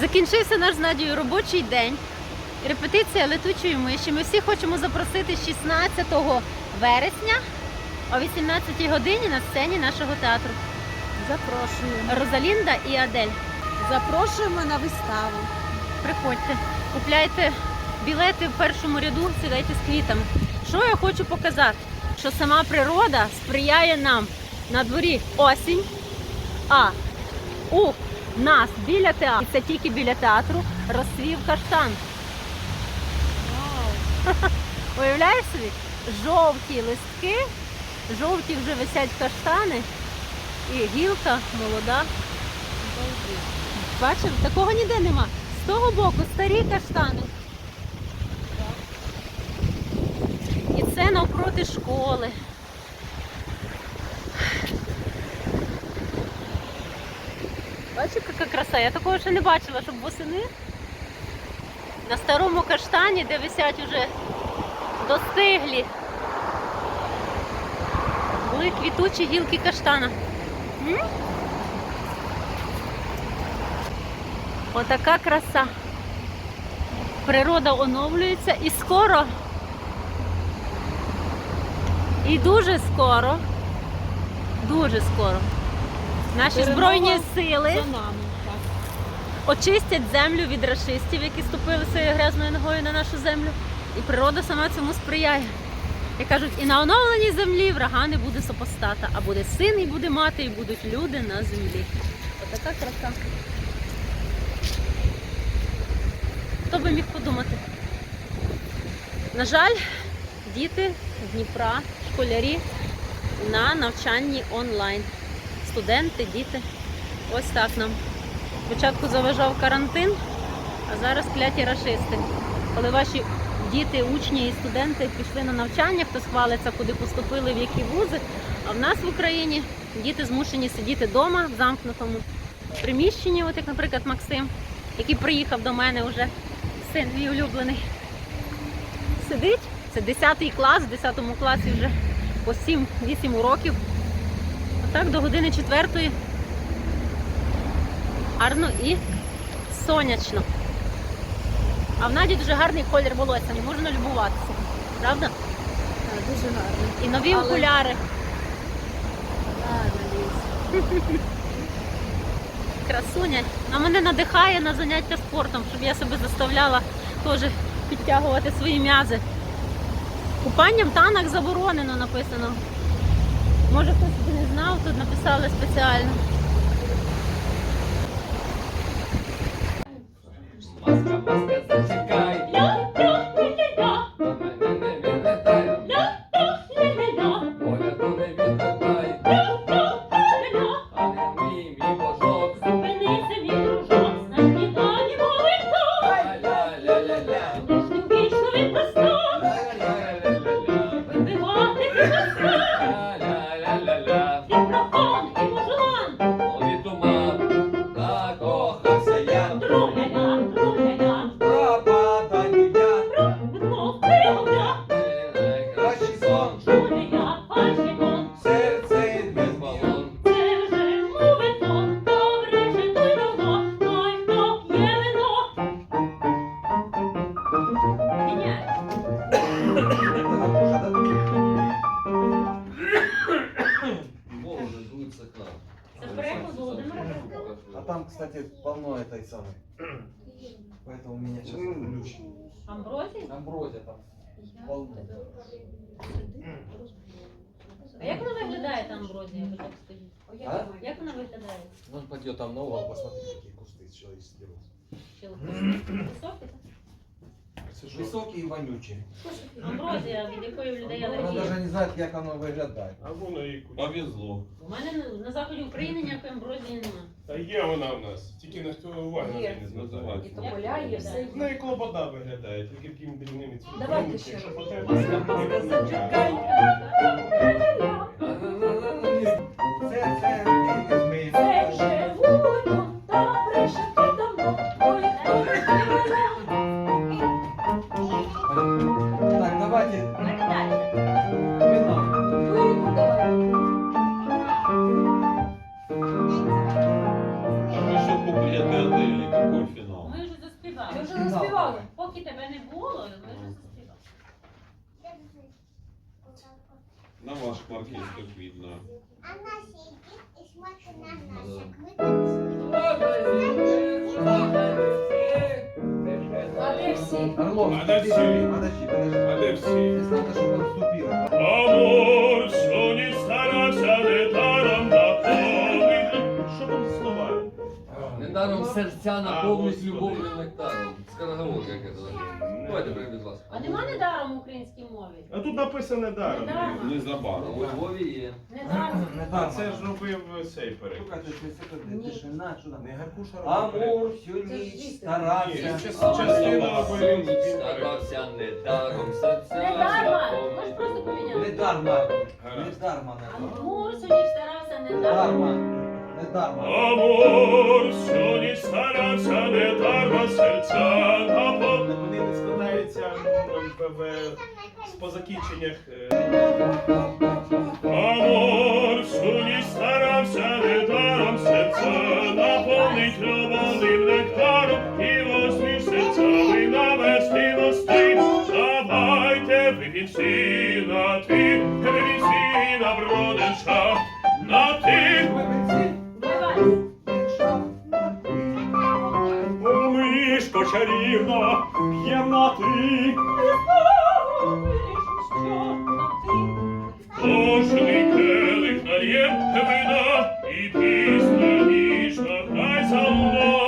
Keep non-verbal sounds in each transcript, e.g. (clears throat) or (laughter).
Закінчився наш з Надією робочий день. Репетиція летучої миші. Ми всі хочемо запросити 16 вересня о 18 годині на сцені нашого театру. Запрошуємо. Розалінда і Адель. Запрошуємо на виставу. Приходьте, купляйте білети в першому ряду, сідайте з квітами. Що я хочу показати? Що сама природа сприяє нам на дворі осінь, а у нас біля театру, і це тільки біля театру, розцвів каштан. (laughs) Уявляєш собі? Жовті листки, жовті вже висять каштани, і гілка молода. Бачив, такого ніде нема. З того боку старі каштани. І це навпроти школи. Бачиш, яка краса? Я такого ще не бачила, щоб восени на старому каштані, де висять уже достиглі. Були квітучі гілки каштана. Отака краса. Природа оновлюється і скоро, і дуже скоро, дуже скоро наші Перемога збройні сили За нами. Так. очистять землю від рашистів, які ступили своєю грязною ногою на нашу землю. І природа сама цьому сприяє. Як кажуть, і на оновленій землі врага не буде супостата, а буде син і буде мати, і будуть люди на землі. Отака краса. Хто би міг подумати? На жаль, діти Дніпра, школярі на навчанні онлайн. Студенти, діти. Ось так нам. Спочатку заважав карантин, а зараз кляті рашисти. Коли ваші діти, учні і студенти пішли на навчання, хтось хвалиться, куди поступили, в які вузи. А в нас в Україні діти змушені сидіти вдома в замкнутому приміщенні, от як, наприклад, Максим, який приїхав до мене вже, син мій улюблений. Сидить, це 10 клас, в 10 класі вже по 7-8 уроків. Отак до години четвертої. Гарно і сонячно. А в Наді дуже гарний колір волосся, не можна любуватися. Правда? Так, Дуже гарно. І нові Але- окуляри. (laughs) Красуня. А мене надихає на заняття спортом, щоб я себе заставляла теж підтягувати свої м'язи. Купання в танах заборонено написано. Може хтось не знав, тут написали спеціально. Маска, маска, кстати, полно этой самой. (clears throat) Поэтому у меня сейчас ключ. Амброзії? Амброзия там полно. А як вона виглядає та амброзія, ви так скажіть? А? Як вона виглядає? Ну, пойдет там на угол, посмотри, какие кусты человеческие рос. Ще високі, так? Высокие и вонючие. Амброзія, від якої в людей Она алергія. даже не знает, как оно выглядает. А воно і куди. Повезло. У мене на- на заході України ніякої амброзії немає. Та є вона в нас, тільки ніхто уваги на Є. неї не звертає. І тополя є, все В неї клобода виглядає, тільки такими дрібними цвітами. Давайте ще раз. потрібно, Маска, то Поки тебе не було, ми вже заспівали. На ваш так видно. А наші йдіть і смотрить на нас, як ми А де всі? Орлов, А де всі? подожди, подожди. А де всі? Здесь серця наповнить любовним нектаром. Скороговорка, як це. Давайте привіт вас. А нема недаром в українській мові? А тут написано даром. Недаром. Незабаром. У Львові є. Недаром. Не А так, це ж робив цей переклад. Тишина, що там? Не Гаркуша Амур всю ніч старався. частина робив всю ніч старався недаром серця. Не дарма. наповнить Можеш просто любов'ю. поміняти. Не дарма. Не Гаразд. дарма. Амур сьогодні старався Не недаром. дарма. Не. Амор, що не старався, не дарма серця наповнити. Вони не складаються м, в, в, по закінченнях. е, Амор, що не старався, не даром серця наповнить любовним нектаром і возьмі серцями навести мости. Давайте вип'єм всі на ти, вип'єм всі на мишко п'яна ти. Кожний келих нальєм вина і пісня ніжна хай залуна.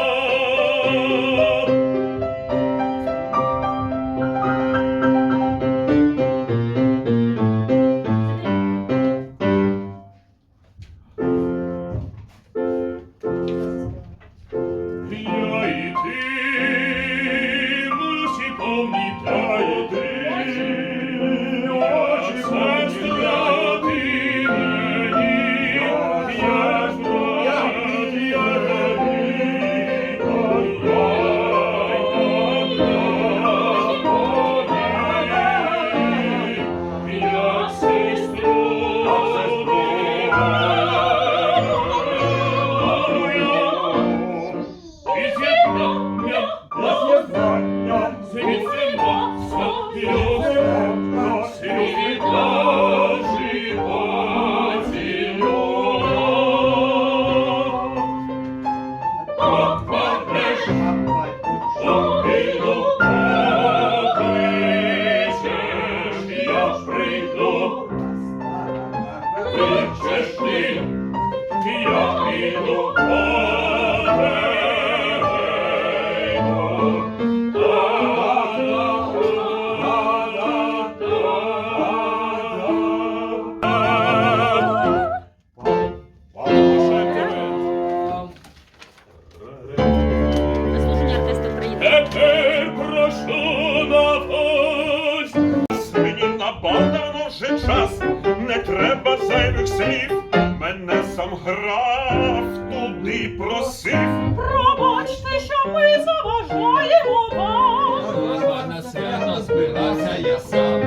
Сам граф туди просив. Пробачте, що ми заважаємо вам. Слава на свято збирався я сам.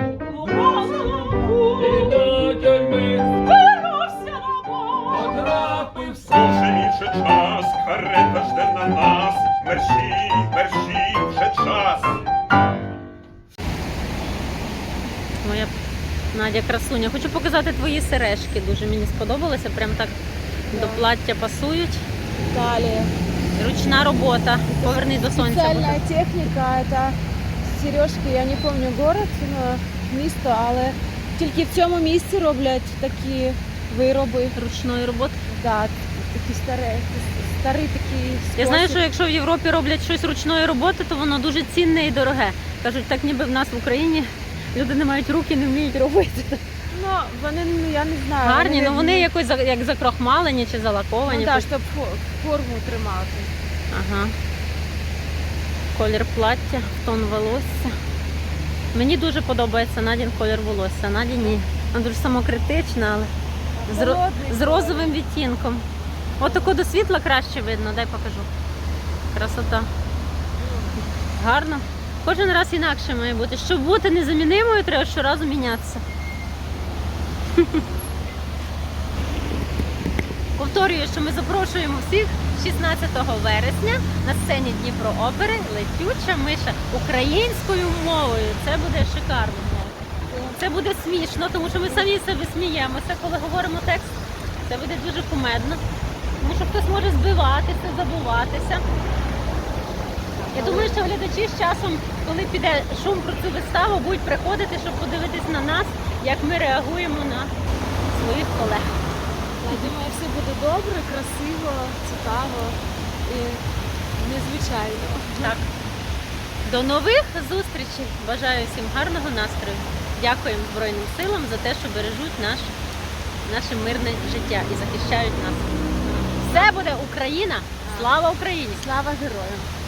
І І до тюрми збирався на бал. потрапився. Вже більше час, карета жде на нас. Мерщі, Надя красуня. Хочу показати твої сережки. Дуже мені сподобалося. Прям так до плаття пасують. Далее. Ручна робота. Повернись до сонця. Спеціальна техніка, це сережки, я не пам'ятаю город, ну, місто, але тільки в цьому місці роблять такі вироби. Ручної роботи. Да, такі старі, старий такий Я знаю, що якщо в Європі роблять щось ручної роботи, то воно дуже цінне і дороге. Кажуть, так ніби в нас в Україні люди не мають руки, не вміють робити. Ну, вони, ну, я не знаю. Гарні, ну вони якось за- як закрохмалені чи залаковані. ну, да, щоб фо- форму тримати. Ага. Колір плаття, тон волосся. Мені дуже подобається Надін колір волосся. Наді ні. Вона дуже самокритична, але з, ро- Холодний з розовим відтінком. Отако до світла краще видно, дай покажу. Красота. Гарно. Кожен раз інакше має бути. Щоб бути незамінимою, треба щоразу мінятися. (laughs) Повторюю, що ми запрошуємо всіх 16 вересня на сцені Дніпро Опери летюча миша українською мовою. Це буде шикарно. Це буде смішно, тому що ми самі себе сміємося, коли говоримо текст. Це буде дуже кумедно, тому що хтось може збиватися, забуватися. Я думаю, що глядачі з часом, коли піде шум про цю виставу, будуть приходити, щоб подивитись на нас, як ми реагуємо на своїх колег. Я думаю, все буде добре, красиво, цікаво і незвичайно. Так. До нових зустрічей. Бажаю всім гарного настрою. Дякуємо Збройним силам за те, що бережуть наш, наше мирне життя і захищають нас. Все буде Україна! Слава Україні! Слава героям!